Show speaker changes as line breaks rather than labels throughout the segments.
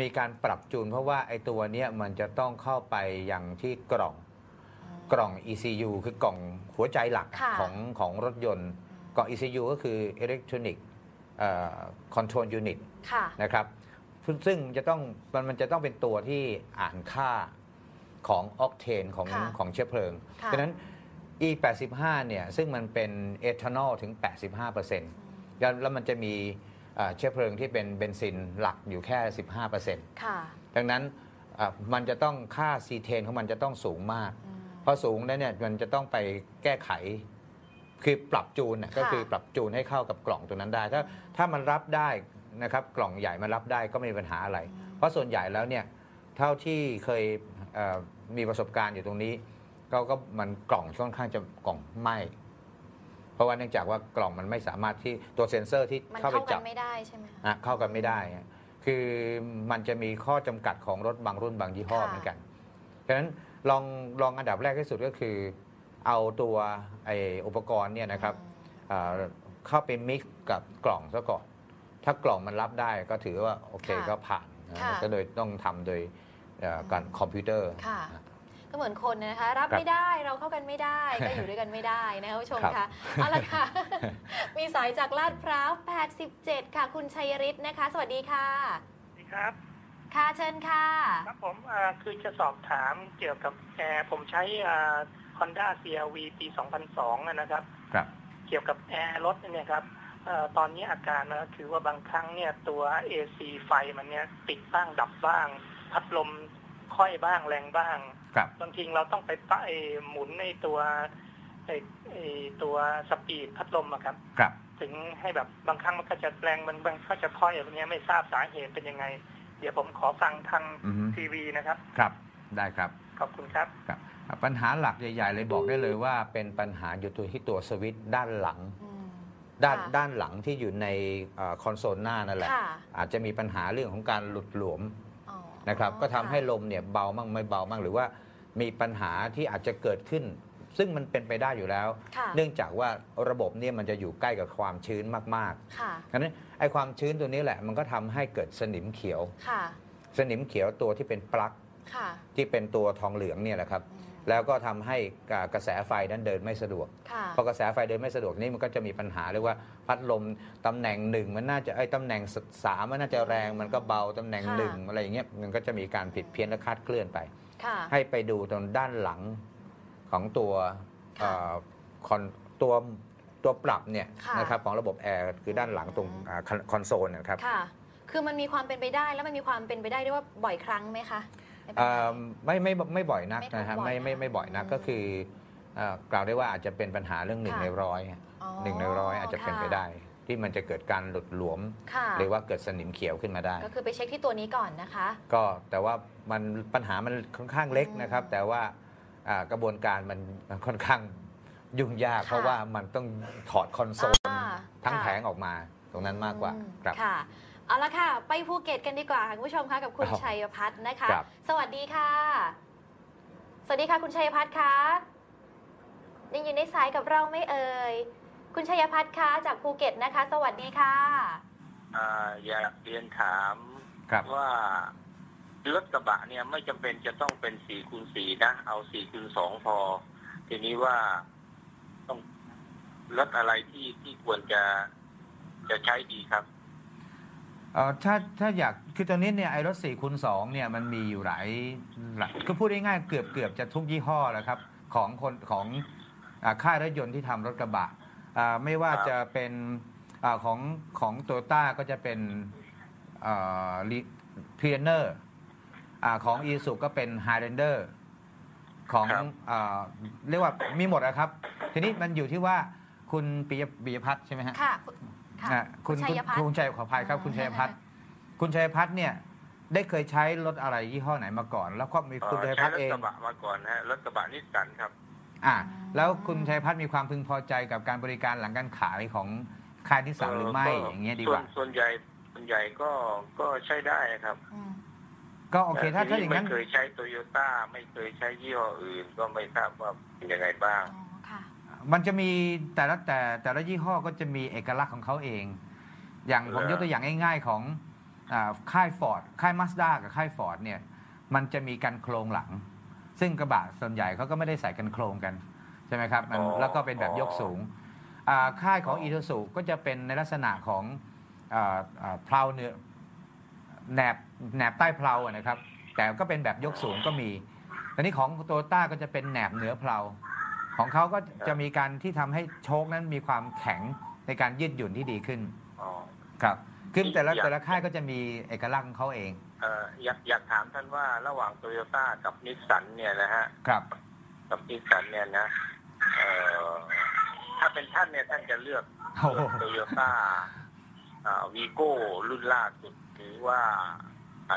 มีการปรับจูนเพราะว่าไอ้ตัวเนี้ยมันจะต้องเข้าไปอย่างที่กล่องกล่อง ECU คือกล่องหัวใจหลัก
ค่ะ
ของของรถยนต์กล่อง ECU ก็คือ Electronic เอ่อ Control Unit
ค่ะ
นะครับซึ่งซึ่งจะต้องมันมันจะต้องเป็นตัวที่อ่านค่าของออกเทนของ
ค่ะ
ของเชื้อเพลิง
ค่ะ
เพราะฉะนั้น E 8 5 เนี่ยซึ่งมันเป็นเอทานอลถึง 85%แล้วแล้วมันจะมี เอ่อเชื้อเพลิงที่เป็นเบนซินหลักอยู่แค่ 15%
ค่ะ
ดังนั้นเอ่อมันจะต้องค่าซีเทนของมันจะต้องสูงมาก
อืม
พอสูงแล้วเนี่ยมันจะต้องไปแก้ไขคือปรับจูนน่ะ
ค่ะ
ก็คือปรับจูนให้เข้ากับกล่องตัวนั้นได้ ถ้าถ้ามันรับได้นะครับกล่องใหญ่มันรับได้ก็ไม่มีปัญหาอะไร เพราะส่วนใหญ่แล้วเนี่ยเท่าที่เคยเอ่อมีประสบการณ์อยู่ตรงนี้ ก็ก็มันกล่องค่อนข้างจะกล่องไหม เพราะว่าเนื่องจากว่ากล่องมันไม่สามารถที่ตัวเซ็นเซอร์ที่
มัน
เข้าไป
เข้ากั
จั
น
บ
ไม่ได้ใช่ไหมคะ
อะเข้ากันไม่ได้อะคือมันจะมีข้อจำกัดของรถบางรุ่นบางยี่ห้อ
ค่ะ
เหมือนกันฉะนั้นลองลองอันดับแรกที่สุดก็คือ เอาตัวไออุปกรณ์เนี่ยนะครับอ่าเข้าไปมิกซ์กับกล่องซะก่อน ถ้ากล่องมันรับได้ก็ถือว่าโอเค
ค่ะ
ก็ผ่านนะ
ค่ะ
ก็โดยต้องทำโดยเอ่อการคอมพิวเตอร์
ค่ะ ก็เหมือนคนนะคะรับ
ครับ
ไม่ได้เราเข้ากันไม่ได้ก็อยู่ด้วยกันไม่ได้นะคะผู้ชม
ครั
คะ
บ
เอาละค่ะ มีสายจากลาดพร้าว 87 ค่ะ คุณชัยฤทธิ์นะคะ สวัสดีค่ะ
สวัสดีครับ
ค่ะเชิญค่ะ
ครับผมอ่าคือจะสอบถามเกี่ยวกับแอร์ผมใช้อ่า Honda CRV ปี 2002อะนะครับ
ครับ
เกี่ยวกับแอร์รถเนี่ยครับเอ่อตอนนี้อาการนะคือว่าบางครั้งเนี่ยตัว AC ไฟมันเนี่ยติดบ้างดับบ้าง พัดลม ค่อยบ้างแรงบ้าง
ครับ
บางทีเราต้องไปปะไอ้หมุนในตัวไอ้ไอ้ตัวสปีดพัดลมอะครับ
ครับ
ถึงให้แบบบางครั้งมันก็จะแรงมันบางก็จะค่อยอย่างเงี้ยไม่ทราบสาเหตุเป็นยังไง เดี๋ยวผมขอฟังทาง
อือฮึ
ทีวีนะครับ
ครับ ได้ครับ
ขอบคุณครับ
ครับอะปัญหาหลักใหญ่ ๆ เลยบอกได้เลยว่าเป็นปัญหาอยู่ตัวที่ตัวสวิตช์ด้านหลัง
อืม
ด้าน
ค่ะ
ด้านหลังที่อยู่ในคอนโซลหน้านั่นแหละ
ค่ะ
อาจจะมีปัญหาเรื่องของการหลุดหลวม
อ๋อ
นะครับ ก็ทำให้
ค่ะ
ลมเนี่ยเบามั่งไม่เบามั่งหรือว่ามีปัญหาที่อาจจะเกิดขึ้น ซึ่งมันเป็นไปได้อยู่แล้ว
ค่ะ
เนื่องจากว่าระบบเนี่ยมันจะอยู่ใกล้กับความชื้นมาก
ค่ะ
ๆฉะนั้นไอ้ความชื้นตัวนี้แหละมันก็ทำให้เกิดสนิมเขียว
ค่ะ
สนิมเขียวตัวที่เป็นปลั๊ก
ค่ะ
ที่เป็นตัวทองเหลืองเนี่ยแหละครับ
อืม
แล้วก็ทำให้กระแสไฟนั้นเดินไม่สะดวก
ค่ะ
พอกระแสไฟเดินไม่สะดวกนี่มันก็จะมีปัญหาเรียกว่าพัดลมตำแหน่งหนึ่งมันน่าจะไอ้ยตำแหน่งสามมันน่าจะแรงมันก็เบาตำแหน่ง
ค่ะ
หนึ่งอะไรอย่างเงี้ยมันก็จะมีการผิดเพี้ยนและคลาดเคลื่อนไป
ค่ะ
ให้ไปดูตรงด้านหลังของตัว
ค่ะ
เอ่อคอนตัวตัวปรับเนี่ย
ค่ะ
นะครับของระบบแอร์คือด้านหลังตรง
อืม
อ่าคอนคอนโซลนะครับ
ค่ะคือมันมีความเป็นไปได้แล้วมันมีความเป็นไปได้ด้วยว่าบ่อยครั้งไหมคะ ในปัญ
เอ่
หา
อไม่ไม่ไม่บ่อยนัก
ไม่ค่อย
นะฮะ
บ่อย
ไม่ไม่
นะ
ไม่บ่อยนัก
อืม
ก็คือเอ่อกล่าวได้ว่าอาจจะเป็นปัญหาเรื่องหนึ่ง
ค่ะ
ในร้อย
อ๋อ
หนึ่งในร้อยอาจจะเป็นไป
ค่ะ
ได้ ที่มันจะเกิดการหลุดหลวม
ค่ะ
หรือว่าเกิดสนิมเขียวขึ้นมาได้
ก็คือไปเช็คที่ตัวนี้ก่อนนะคะ
ก็แต่ว่ามันปัญหามันค่อนข้างเล็กนะครับ
อืม
แต่ว่าอ่ากระบวนการมันมันค่อนข้างยุ่งยาก
ค่ะ
เพราะว่ามันต้องถอดคอนโซล
อ่า
ทั้ง
ค่ะ
แผงออกมาตรงนั้นมากกว่า
อืม
ครับ
ค่ะ เอาละค่ะ ไปภูเก็ตกันดีกว่าค่ะคุณผู้ชมคะกับคุณ
ครับ
ชัยพัฒน์นะคะ
ครับ
สวัสดีค่ะ สวัสดีค่ะ คุณชัยพัฒน์คะยังอยู่ในสายกับเราไหม่เอ่ยคุณชัยพัฒน์คะจากภูเก็ตนะคะ สวัสดีค่ะ
อ่าอยากเรียนถาม
ครับ
ว่ารถกระบะเนี่ยไม่จำเป็นจะต้องเป็นสี่คูณสี่นะ เอาสี่คูณสองพอ ทีนี้ว่าต้องรถอะไรที่ที่ควรจะจะใช้ดีครับ
เอ่อถ้าถ้าอยากคือตอนนี้เนี่ยไอ้รถ4คูณ2เนี่ยมันมีอยู่หลายหลายก็พูดง่ายๆเกือบเกือบจะทุกยี่ห้อแล้วครับ ของคนของอาค่ายรถยนต์ที่ทำรถกระบะอ่าไม่ว่า
ครับ
จะเป็นอาของของโตต้าก็จะเป็นพีเนอร์ของอีสุก็เป็นไฮเ a นเดอร์ของ
ครับ
อาเรียกว่ามีหมดนะครับ ทีนี้มันอยู่ที่ว่าคุณปิยปิยพัฒน์ใช่ไหมฮะ
ค่ะ คุณค่ะ
อะคุณ
ชั
คุณ
ยพัฒน์
คุณชัยขออภัยครับคุณชัยพัฒน์คุณชัยพัฒน์เนี่ยได้เคยใช้รถอะไรยี่ห้อไหนมาก่อน แล้วก็มี
เอ่อ
คุณชัย
ใช้
พัฒ
ร
น์
ถ
เอง
กระบะมาก่อนนะฮะรถกระบะนิสสันครับ
อ่า แล้วคุณชัยพัฒน์มีความพึงพอใจกับการบริการหลังการขายของค่ายนิสสันหรือไม่
ก็
อย่างเงี้ยดี
ส่
ก
วน
ว่า
ส่วนใหญ่ส่วนใหญ่ก็ก็ใช้ได้ครับ
อืม
ก็โอเคถ้า
แต่
ถ้า
ที
อย่างนั้น
ไม่เคยใช้โตโยต้าไม่เคยใช้ยี่ห้ออื่น ก็ไม่ทราบว่าเป็นยังไงบ้าง
อ๋อค่ะ
มันจะมีแต่ละแต่แต่ละยี่ห้อก็จะมีเอกลักษณ์ของเขาเอง อย่างผม
เออ
ยกตัวอย่างง่าย ๆของอ่าค่ายฟอร์ดค่ายมาสด้ากับค่ายฟอร์ดเนี่ย มันจะมีกันโครงหลัง ซึ่งกระบะส่วนใหญ่เขาก็ไม่ได้ใส่กันโครงกัน ใช่ไหมครับมัน
อ๋อ
แล้วก็เป็นแบบยกสูงอ่าค่ายของอี u ู u ก็จะเป็นในลักษณะของอ่าอ่าเพลาเนื้อแหนบแหนบใต้เพลาอะนะครับ แต่ก็เป็นแบบยกสูงก็มีแต่นี้ของโตต้าก็จะเป็นแหนบเหนือเพลา ของเขาก็จะมีการที่ทำให้โชคนั้นมีความแข็งในการยืดหยุ่นที่ดีขึ้น
อ๋อ
ครับคือแต่ละ
อยาก
แต่ละค่ายก็จะมีเอกลักษณ์ของเขาเอง
เอ่ออยากอยากถามท่านว่าระหว่างโตโยต้ากับนิสสันเนี่ยนะฮะ
ครับ
กับนิสสันเนี่ยนะเอ่อถ้าเป็นท่านเนี่ยท่านจะเลือก
โอ้โห
โตโยต้าวีโก้รุ่นล่าสุดหรือว่า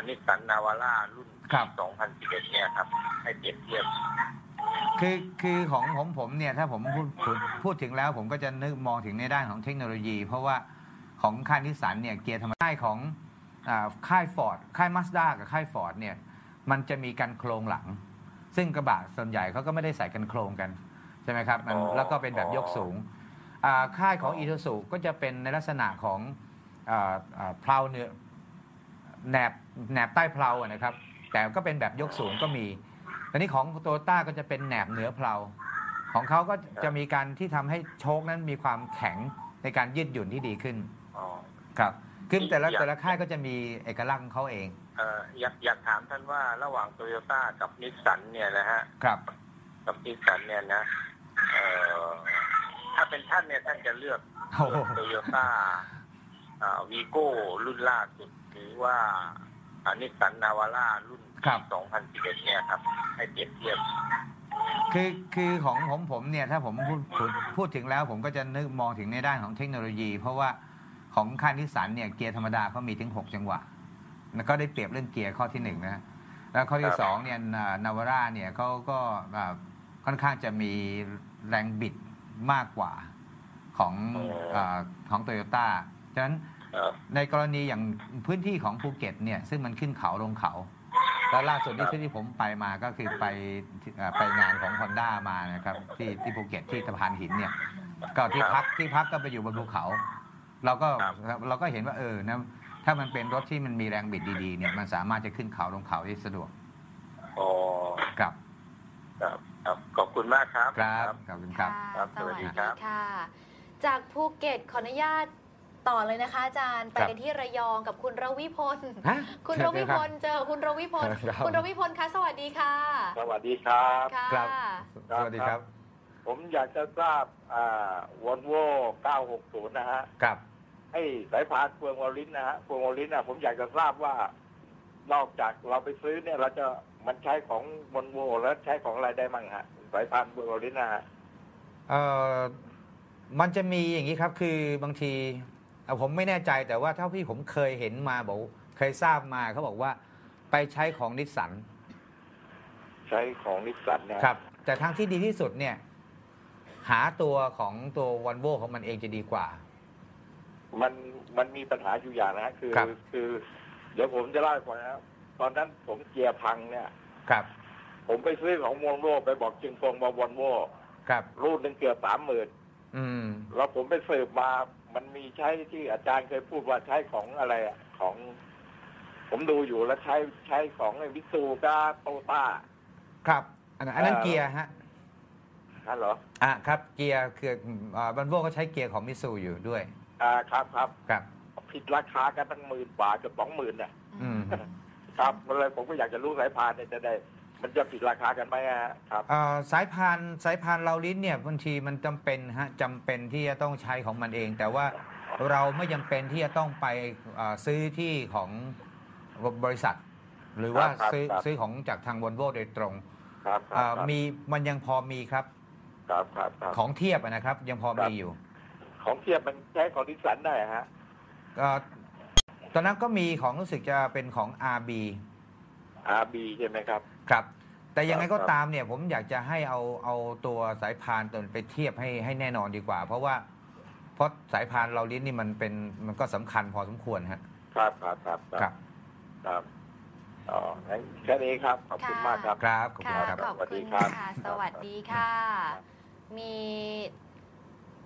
นิสสันนาวาร่ารุ่น
ครับ
2011เนี่ยครับ ให้เปรียบเทียบ
คือคือของของผมเนี่ยถ้าผมพูดพูดพูดถึงแล้วผมก็จะนึกมองถึงในด้านของเทคโนโลยี เพราะว่าของค่ายนิสสันเนี่ยเกียร์ธรรมค่ายของอาค่ายฟอร์ดค่ายมาสด้ากับค่ายฟอร์ดเนี่ยมันจะมีกันโครงหลัง ซึ่งกระบะส่วนใหญ่เขาก็ไม่ได้ใส่กันโครงกัน ใช่ไหมครับมัน
อ๋อ
แล้วก็เป็นแบบยกสูงอ่าค่ายของอี u ู u ก็จะเป็นในลักษณะของอาอ่าเพลาเนื้อ แหนบแหนบใต้เพลาอะนะครับ แต่ก็เป็นแบบยกสูงก็มีตอนนี้ของโตต้าก็จะเป็นแหนบเหนือเพลา ของเขาก็จะมีการที่ทำให้โชคนั้นมีความแข็งในการยืดหยุ่นที่ดีขึ้น
อ๋อ
ครับคือแต่ละ
อยาก
แต่ละค่ายก็จะมีเอกลักษณ์ของเขาเอง
เอ่ออยากอยากถามท่านว่าระหว่างโตโยต้ากับนิสสันเนี่ยนะฮะ
ครับ
กับนิสสันเนี่ยนะเอ่อถ้าเป็นท่านเนี่ยท่านจะเลือก
โอ้โห
โตโยต้าวีโก้รุ่นล่าสุด หรือว่านิสสันนาวาร่ารุ่น
ครับ
2011เนี่ยครับ ให้เปรียบเทียบ
คือคือของของผมเนี่ยถ้าผมพูดพูดพูดถึงแล้วผมก็จะนึกมองถึงในด้านของเทคโนโลยี เพราะว่าของค่ายนิสสันเนี่ยเกียร์ธรรมดาเขามีถึง 6 จังหวะแล้วก็ได้เปรียบเรื่องเกียร์ข้อที่หนึ่งนะแล้วข้อ
ค
ที่
รับ
สองเนี่ยนาวาร่าเนี่ยเขาก็อ่าค่อนข้างจะมีแรงบิดมากกว่าของาของโตโยต้าฉะนั้น
เอ่อ
ในกรณีอย่างพื้นที่ของภูเก็ตเนี่ยซึ่งมันขึ้นเขาลงเขา แล้วล่าสุดที่ที่ผมไปมาก็คือไปที่เอ่อไปงานของ Honda มานะครับที่ที่ภูเก็ตที่สะพานหินเนี่ยก็ที่พักที่พักก็ไปอยู่บนภูเขา เราก็
ครับ
เราก็เห็นว่าเออนะถ้ามันเป็นรถที่มันมีแรงบิดดีๆ เนี่ยมันสามารถจะขึ้นเขาลงเขาได้สะดวก
อ๋อ
ครับ
ครับครับขอบคุณมากครับ
ครับ ขอบคุณครับะ
ครับ
ส
สวั
วัส
สดี
ดี
ครับ
ค่ะจากภูเก็ตขออนุญาต ต่อเลยนะคะอาจารย์ไป
ครับ
กันที่ระยองกับคุณรวิพล
ฮะ
คุณ
เชิ
ร
ญเล
วิ
ย
พ
รับ
ลเจอคุณรวิพล
ครับ
คุณรวิพลคะสวัสดีค่ะ
สวัสดีครับ
ค่ะ
ครับสวัสดีครับ
ผมอยากจะทราบวอลโว่960 นะฮะ
ครับ
ไอ้สายพานเฟืองวอลลินนะฮะเฟืองวอลลินนะผมอยากจะทราบว่านอกจากเราไปซื้อเนี่ย เราจะมันใช้ของวอลโว่แล้วใช้ของอะไรได้มั่งฮะสายพานเฟืองวอลลินนะฮะ
เอ่อมันจะมีอย่างนี้ครับคือบางที เอ่อผมไม่แน่ใจแต่ว่าเท่าที่ผมเคยเห็นมาบอกเคยทราบมาเขาบอกว่าไปใช้ของนิสสัน
ใช้ของนิสสันเนี่ย
ครับ แต่ทางที่ดีที่สุดเนี่ย หาตัวของตัววันโวของมันเองจะดีกว่า
มันมันมีปัญหาอยู่อย่างนะฮะคือ
ครับ
คือ เดี๋ยวผมจะเล่าให้ฟังนะครับตอนนั้นผมเกียร์พังเนี่ย
ครับ
ผมไปซื้อของวอลโว่ไปบอกจึงฟงมาวอลโว่
ครับ
รูดหนึ่งเกือบสามหมื่น
อืม
แล้วผมไปสืบมา มันมีใช้ที่อาจารย์เคยพูดว่าใช้ของอะไรอะของ ผมดูอยู่แล้วใช้ใช้ของไอ้วิสูกาโตต้า
ครับอันนั้นอันนั้น
เอ่อ
เกียร์ฮะ
นั่นเหรอ
อะครับเกียร์คือวันโวก็ใช้เกียร์ของมิสูอยู่ด้วย
อ่าครับครับ
ครับ
ผิดราคากันตั้งหมื่นบาทกับสองหมื่นน่ะ
อืม
ครับมันเลยผมก็อยากจะรู้สายพานเนี่ยจะได้ มันจะผิดราคากันไหมฮะครับ
เอ่อสายพานสายพานเราลิ้นเนี่ยบางทีมันจำเป็นฮะจำเป็นที่จะต้องใช้ของมันเอง แต่ว่าเราไม่จำเป็นที่จะต้องไปเอ่อซื้อที่ของบริษัท หรือว่า
ครับ
ซื้อ
ครับ
ซื้อของจากทางวอลโวโดยตรง
ครับค
เอ่
รับ
อมีมันยังพอมีครับ
ครับครับครับ
ของเทียบอะนะครับ ยังพอ
ครับ
มีอยู่
ของเทียบมันใช้ของนิสสันได้ฮะ
เอ่อตอนนั้นก็มีของรู้สึกจะเป็นของ RB
RB ใช่ไหมครับ
ครับ แต่ยังไงก็
ครับ
ตามเนี่ยผมอยากจะให้เอาเอาตัวสายพานตัวไปเทียบให้ให้แน่นอนดีกว่า เพราะว่าเพราะสายพานเราลิ้นนี่มันเป็นมันก็สำคัญพอสมควรฮะ
ครับครับครับ
ครับ
ครับอ๋องั้นแค่นี้ครับ ขอบคุณมากครับ
ครับ ขอบคุ
ค่ะ
ณครับ
ขอบ
สวัสดี
คุณ
ครับ
ค่ะสวัสดีค่ะ มี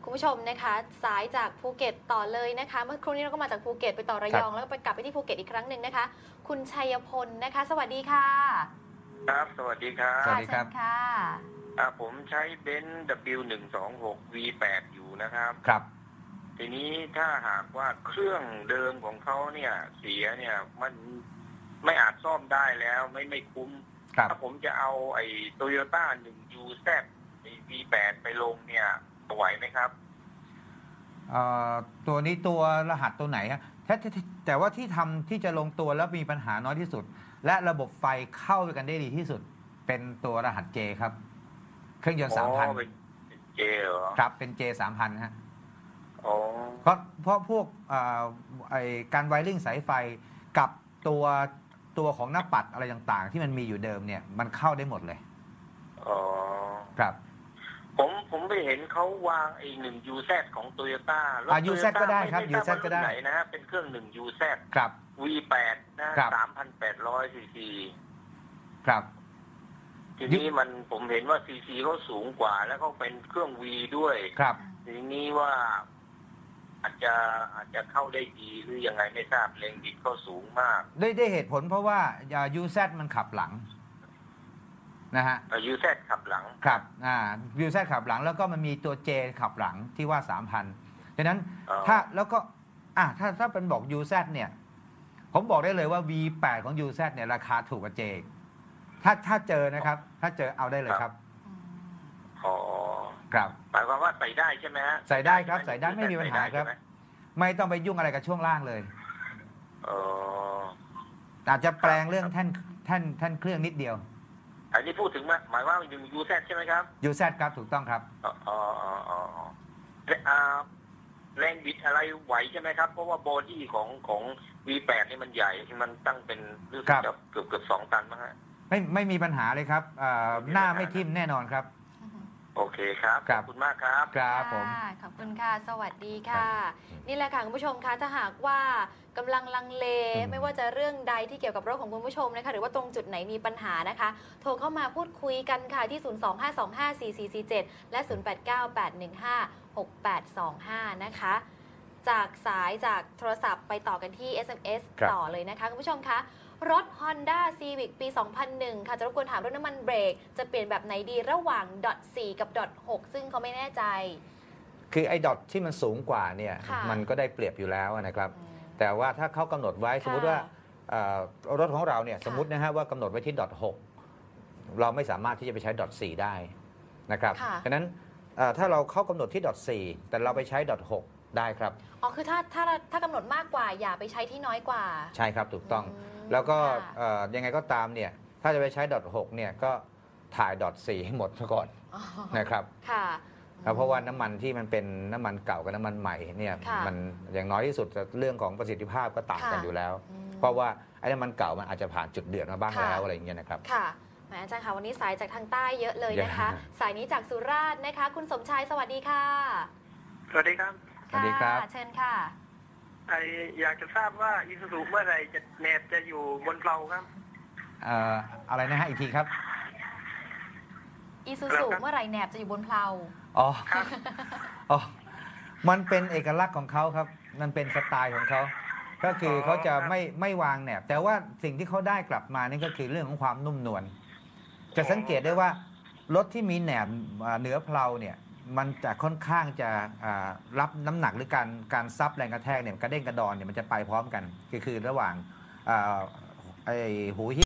คุณผู้ชมนะคะ สายจากภูเก็ตต่อเลยนะคะ เมื่อครู่นี้เราก็มาจากภูเก็ตไปต่อระยอง แล้วก็ไปกลับไปที่ภูเก็ตอีกครั้งหนึ่งนะคะ คุณชัยพลนะคะ สวัสดีค่ะ
ครับ สวัสดีครับ
สวัสดีครับ
เชิญค่ะ
อ่าผมใช้เบนซ์ W126 V8 อยู่นะครับ
ครับ
ทีนี้ถ้าหากว่าเครื่องเดิมของเขาเนี่ย เสียเนี่ยมันไม่อาจซ่อมได้แล้วไม่ไม่คุ้ม
ครับ
ถ้าผมจะเอาไอ้โตโยต้าหนึ่งยูแซไอ้ V8 ไปลงเนี่ย ไหวไหมครับ
เอ่อตัวนี้ตัวรหัสตัวไหนฮะแต่แต่แต่ว่าที่ทำที่จะลงตัวแล้วมีปัญหาน้อยที่สุด และระบบไฟเข้าด้วยกันได้ดีที่สุด เป็นตัวรหัส J ครับ เครื่องยนต์สามพัน
อ๋อเป็นเจเหรอ
ครับเป็น J สามพันฮะ
อ๋อ
เพราะเพราะพวกเอ่อไอการไวริ่งสายไฟกับตัวตัวของหน้าปัดอะไรต่างๆ ที่มันมีอยู่เดิมเนี่ย มันเข้าได้หมดเลย
อ๋อ
ครับ
ผมผมไปเห็นเขาวางไอ้หนึ่งยูแซของโตโยต้า
อ่า UZ ก็ได้ครับ UZ ก็ได้
ไหนนะฮะเป็นเครื่องหนึ่งยูแซ
ครับ
V8 นะครับสามพันแปดร้อยซีซี
ครับ
ทีนี้มันผมเห็นว่าซีซีเขาสูงกว่า แล้วเขาเป็นเครื่อง V ด้วย
ครับ
ทีนี้ว่าอาจจะอาจจะเข้าได้ดีหรือยังไงไม่ทราบแรงบิดเขาสูงมาก
ด้วยด้วยเหตุผลเพราะว่ายูแซมันขับหลัง นะฮะ
ยูแซขับหลัง
ครับอ่ายูแซขับหลังแล้วก็มันมีตัว J ขับหลังที่ว่า3,000ดังนั้น
อ๋อ
ถ้าแล้วก็อะถ้าถ้าเป็นบอก UZ เนี่ย ผมบอกได้เลยว่า V8 ของ UZ เนี่ยราคาถูกกว่า J อีกถ้าถ้าเจอนะครับ ถ้าเจอเอาได้เลยครับ
อ๋อ
ครับ
หมายความว่าใส่ได้ใช่ไหมฮะ
ใส่ได้ครับใส่ได้ไม่มีปัญหาครับ
ใส่ได้ใช่ไหม
ไม่ต้องไปยุ่งอะไรกับช่วงล่างเลย
อ๋อ
อาจจะแปลงเรื่องแท่นแท่นแท่นเครื่องนิดเดียว
อันนี้พูดถึงว่าหมายว่าหนึ่งยูแซใช่ไหมครับ
UZ ครับถูกต้องครับ
อ๋ออ๋ออ๋ออ๋อและอ่าแรงบิดอะไรไหวใช่ไหมครับ เพราะว่าบอดี้ของของ V8 นี่มันใหญ่มันตั้งเป็นรู้สึ
ครั
ก
บ
จะเกือบเกือบสองตันมั้งฮะ
ไม่ไม่มีปัญหาเลยครับอ่า
ไม่มีปัญหา
หน้าไม่ทิ่มแน่นอนครับ
โอเคครับ
ครั
ข
บ
อบคุณมากครับ
ครับผม
ค่ะขอบคุณค่ะ สวัสดีค่ะ
ครับ
นี่แหละค่ะคุณผู้ชมคะถ้าหากว่ากำลังลังเล
อืม
ไม่ว่าจะเรื่องใดที่เกี่ยวกับรถของคุณผู้ชมนะคะ หรือว่าตรงจุดไหนมีปัญหานะคะ โทรเข้ามาพูดคุยกันค่ะ ที่ 025254447 และ 0898156825 นะคะ จากสายจากโทรศัพท์ไปต่อกันที่ SMS
ครับ
ต่อเลยนะคะ คุณผู้ชมคะ รถ Honda Civic ปี 2001 ค่ะจะรบกวนถามเรื่องน้ำมันเบรก จะเปลี่ยนแบบไหนดีระหว่าง .4 กับ .6 ซึ่งเขาไม่แน่ใจ
คือไอ้ดอทที่มันสูงกว่าเนี่ย
ค่ะ
มันก็ได้เปรียบอยู่แล้วนะครับ
อืม
แต่ว่าถ้าเขากำหนดไว้สมมุติว่าเอ่อรถของเราเนี่ย
ค่ะ
สมมตินะฮะว่ากำหนดไว้ที่ดอทหเราไม่สามารถที่จะไปใช้ดอทสได้นะครับ
ค่ะ
ฉะนั้นเอ่อถ้าเราเข้ากำหนดที่ดอทสแต่เราไปใช้ดอทหได้ครับ
อ๋อคือถ้าถ้าถ้ากำหนดมากกว่าอย่าไปใช้ที่น้อยกว่า
ใช่ครับถูกต้อง
ม
แล้วก็
ค่ะ
เอ่อยังไงก็ตามเนี่ยถ้าจะไปใช้ดอทหเนี่ยก็ถ่ายดอทสให้หมดซะก่อน
อ๋อ
นะครับ
ค่ะ
เพราะว่าน้ำมันที่มันเป็นน้ำมันเก่ากับน้ำมันใหม่เนี่ย
ค่ะ
มันอย่างน้อยที่สุดเรื่องของประสิทธิภาพก็ต่างกัน
ค่ะ
อยู่แล้ว
อืม
เพราะว่าไอ้น้ำมันเก่ามันอาจจะผ่านจุดเดือดมาบ้าง
ค่ะ
แล้วอะไรอย่างเงี้ยนะครับ
ค่ะแหมอาจารย์คะวันนี้สายจากทางใต้เยอะเลยนะคะ
เยอะ
สายนี้จากสุราษฎร์นะคะ คุณสมชายสวัสดีค่ะ
สวัสดีครับ
สวัสดีครับะ
เชิญค่ะ
ไออยากจะทราบว่าอีซูซูเมื่อไหร่จะแนบจะอยู่บนเพลาครับ
เอ่ออะไรนะฮะอีกทีครับ
อีซู
ครั
ซู
บครับ
เมื่อไหร่แหนบจะอยู่บนเพลา
อ๋อ
ครับ
อ๋อมันเป็นเอกลักษณ์ของเขาครับ มันเป็นสไตล์ของเขาก็คืออ
อ
เขาจะ
ครับ
ไม่ไม่วางแหนบแต่ว่าสิ่งที่เขาได้กลับมานี่ก็คือเรื่องของความนุ่มนวลจะสังเกตได้ว่ารถที่มีแหนบอ่าเหนือเพลาเนี่ย มันจะค่อนข้างจะรับน้ำหนักหรือการการซับแรงกระแทกเนี่ยกระเด้งกระดอนเนี่ยมันจะไปพร้อมกันคือคือระหว่างอ่าไอหูหิ้